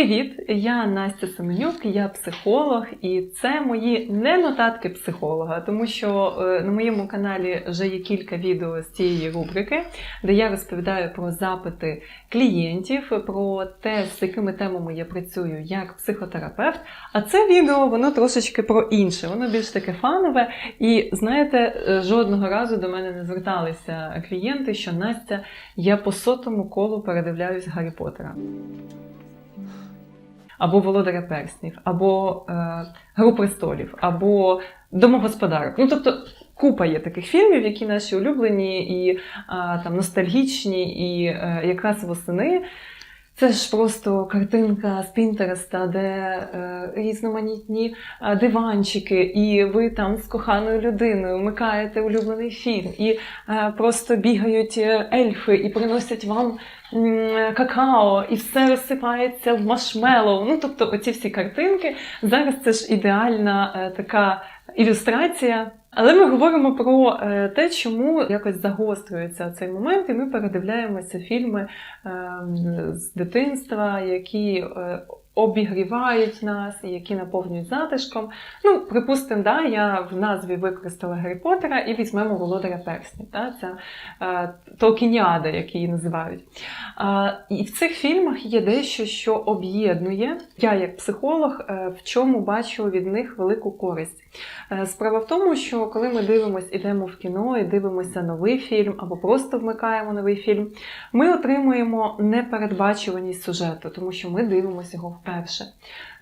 Привіт! Я Настя Семенюк, я психолог, і це мої не нотатки психолога, тому що е, на моєму каналі вже є кілька відео з цієї рубрики, де я розповідаю про запити клієнтів, про те, з якими темами я працюю як психотерапевт. А це відео воно трошечки про інше, воно більш таке фанове. І знаєте, е, жодного разу до мене не зверталися клієнти, що Настя, я по сотому колу передивляюсь Гаррі Поттера або Володаря Перснів, або е, Гру престолів, або Домогосподарок. Ну тобто купа є таких фільмів, які наші улюблені і е, там ностальгічні, і е, якраз восени. Це ж просто картинка з Пінтереста, де е, різноманітні е, диванчики, і ви там з коханою людиною вмикаєте улюблений фільм, і е, просто бігають е, ельфи і приносять вам м, какао, і все розсипається в машмелоу. Ну, тобто, оці всі картинки. Зараз це ж ідеальна е, така ілюстрація. Але ми говоримо про е, те, чому якось загострюється цей момент, і ми передивляємося фільми е, з дитинства, які е, обігрівають нас, і які наповнюють затишком. Ну, припустимо, да, я в назві використала Гаррі Поттера і візьмемо Володаря Перснів. Да, Це е, Толкініада, як її називають. Е, і в цих фільмах є дещо, що об'єднує. Я, як психолог, е, в чому бачу від них велику користь. Е, Справа в тому, що коли ми дивимося, ідемо в кіно і дивимося новий фільм або просто вмикаємо новий фільм, ми отримуємо непередбачуваність сюжету, тому що ми дивимося його вперше.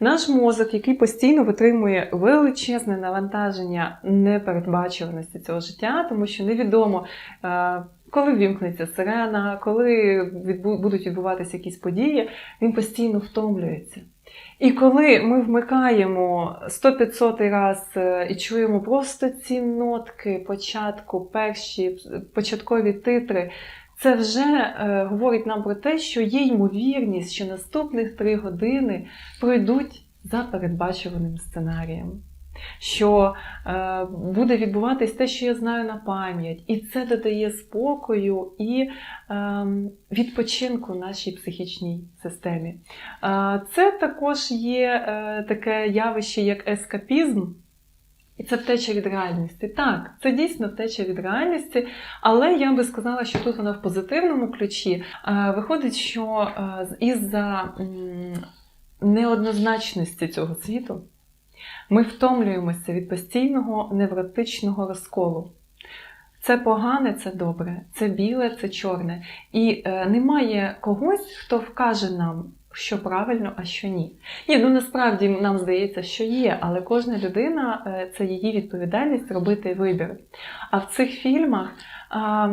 Наш мозок, який постійно витримує величезне навантаження непередбачуваності цього життя, тому що невідомо. е, Коли вімкнеться сирена, коли будуть відбуватися якісь події, він постійно втомлюється. І коли ми вмикаємо 100-500 раз е, і чуємо просто ці нотки початку, перші початкові титри, це вже е, говорить нам про те, що є ймовірність, що наступних три години пройдуть за передбачуваним сценарієм. Що е, буде відбуватись те, що я знаю на пам'ять, і це додає спокою і е, відпочинку нашій психічній системі. Е, Це також є е, таке явище, як ескапізм. І це втеча від реальності. Так, це дійсно втеча від реальності, але я би сказала, що тут вона в позитивному ключі. Е, Виходить, що е, із-за неоднозначності цього світу ми втомлюємося від постійного невротичного розколу. Це погане, це добре, це біле, це чорне. І е, немає когось, хто вкаже нам, що правильно, а що ні. Ні, ну насправді нам здається, що є, але кожна людина е, це її відповідальність робити вибір. А в цих фільмах а,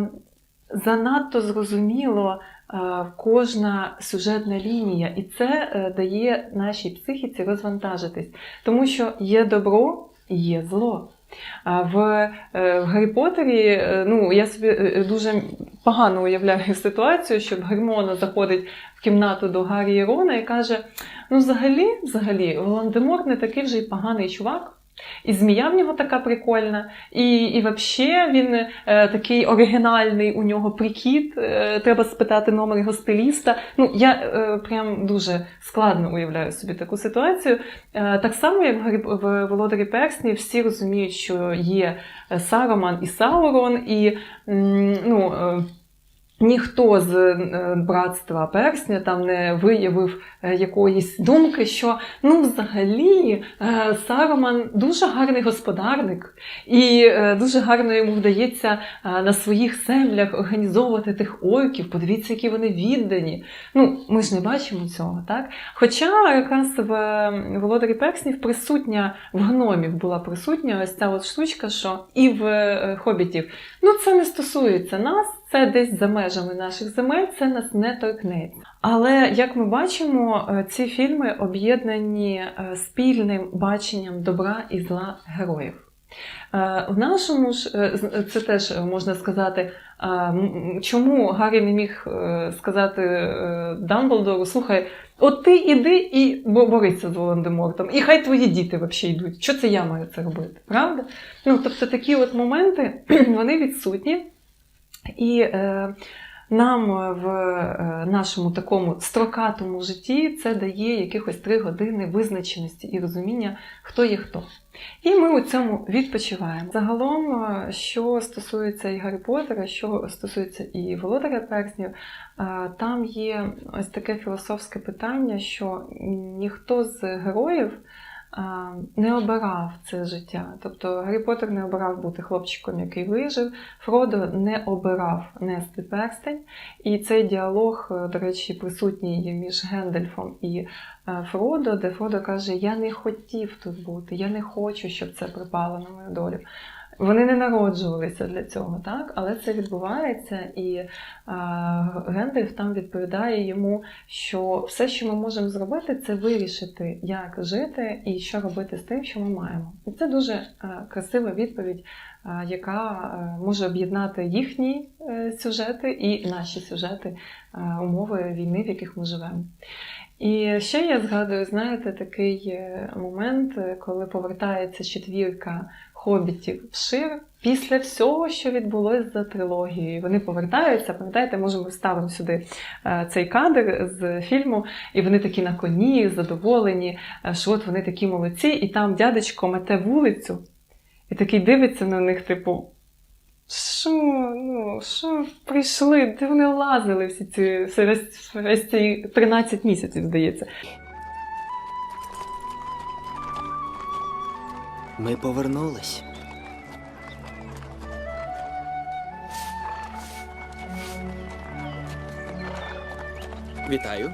занадто зрозуміло а, кожна сюжетна лінія, і це е, дає нашій психіці розвантажитись, тому що є добро, є зло. Е, в Гаррі Поттері, е, ну я собі е, дуже погано уявляю ситуацію, що Гермона заходить в кімнату до Гаррі Рона і каже: ну, взагалі, взагалі, Волан-де-Морт не такий вже й поганий чувак. І змія в нього така прикольна, і, і взагалі він е, такий оригінальний, у нього прикид. Е, треба спитати номер його стиліста. Ну, я е, прям дуже складно уявляю собі таку ситуацію. Е, так само, як в, в Володарі Перснів, всі розуміють, що є е, Сароман і Саурон, і м, ну. Е, Ніхто з е, братства персня там не виявив е, якоїсь думки, що ну, взагалі е, Сароман дуже гарний господарник, і дуже гарно йому вдається на своїх землях організовувати тих орків. Подивіться, які вони віддані. Ну, ми ж не бачимо цього, так? Хоча якраз в Володарі Перснів присутня в гномів була присутня ось ця от штучка, що і в хобітів. Ну, це не стосується нас, це десь за межами наших земель, це нас не торкнеться. Але як ми бачимо, е, ці фільми об'єднані е, спільним баченням добра і зла героїв. Е, В нашому ж це теж можна сказати, чому Гаррі не міг сказати Дамблдору, слухай, от ти іди і бо- борися з Волан-де-Мортом, і хай твої діти взагалі йдуть. Що це я маю це робити? Правда? Ну, тобто такі от моменти вони відсутні. І е, нам в е, нашому такому строкатому житті це дає якихось три години визначеності і розуміння, хто є хто. І ми у цьому відпочиваємо. Загалом, е, що стосується і Гаррі Поттера, що стосується і Володаря Перснів, е, там є ось таке філософське питання, що ніхто з героїв не обирав це життя. Тобто Гаррі Поттер не обирав бути хлопчиком, який вижив, Фродо не обирав нести перстень. І цей діалог, е, до речі, присутній між Гендельфом і е, Фродо, де Фродо каже: Я не хотів тут бути, я не хочу, щоб це припало на мою долю. Вони не народжувалися для цього, так? але це відбувається, і а, Гендальф там відповідає йому, що все, що ми можемо зробити, це вирішити, як жити і що робити з тим, що ми маємо. І це дуже е, красива відповідь, е, яка е, може об'єднати їхні сюжети і наші сюжети, умови війни, в яких ми живемо. І ще я згадую, знаєте, такий момент, коли повертається четвірка хобітів в шир після всього, що відбулося за трилогією. Вони повертаються, пам'ятаєте, може, ми вставимо сюди е, цей кадр з фільму, і вони такі на коні, задоволені, е, що от вони такі молодці, і там дядечко мете вулицю, і такий дивиться на них, типу. Що, ну, що прийшли? Де вони лазили всі ці весь ці 13 місяців, здається. Ми повернулись. Вітаю.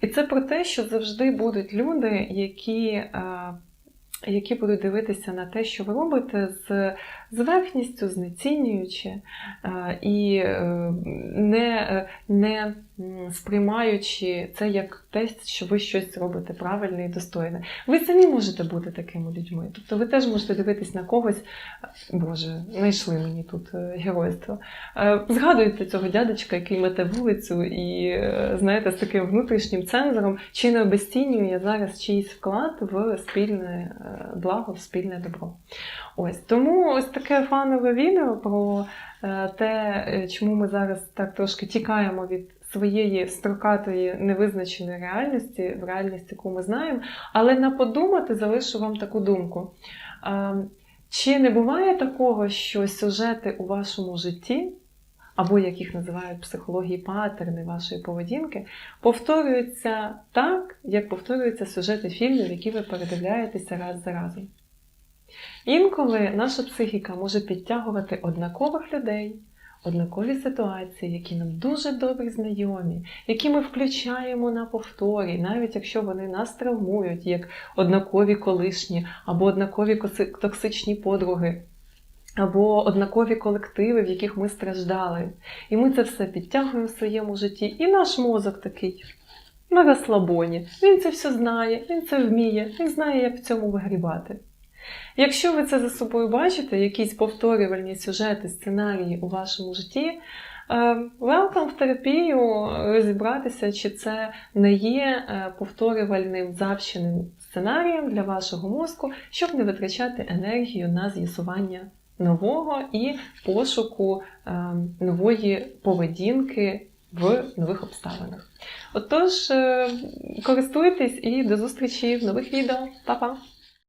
І це про те, що завжди будуть люди, які, е, які будуть дивитися на те, що ви робите, з зверхністю, знецінюючи е, і е, не, не сприймаючи це як те, що ви щось робите правильне і достойне. Ви самі можете бути такими людьми. Тобто ви теж можете дивитись на когось. Боже, знайшли мені тут е, геройство. Е, Згадуєте цього дядечка, який мете вулицю, і знаєте, з таким внутрішнім цензором, чи не обесцінює зараз чийсь вклад в спільне благо, спільне добро. Ось тому ось таке фанове відео про е, те, е, чому ми зараз так трошки тікаємо від своєї строкатої невизначеної реальності, в реальність, яку ми знаємо. Але на подумати залишу вам таку думку. Е, Чи не буває такого, що сюжети у вашому житті, або як їх називають психології патерни вашої поведінки, повторюються так, як повторюються сюжети фільмів, які ви передивляєтеся раз за разом? Інколи наша психіка може підтягувати однакових людей, однакові ситуації, які нам дуже добре знайомі, які ми включаємо на повторі, навіть якщо вони нас травмують, як однакові колишні або однакові токсичні подруги. Або однакові колективи, в яких ми страждали. І ми це все підтягуємо в своєму житті. І наш мозок такий на розслабоні. Він це все знає, він це вміє, він знає, як в цьому вигрібати. Якщо ви це за собою бачите, якісь повторювальні сюжети, сценарії у вашому житті, е, welcome в терапію розібратися, чи це не є е, повторювальним завченим сценарієм для вашого мозку, щоб не витрачати енергію на з'ясування нового і пошуку е, нової поведінки в нових обставинах. Отож, е, користуйтесь і до зустрічі в нових відео. Па-па!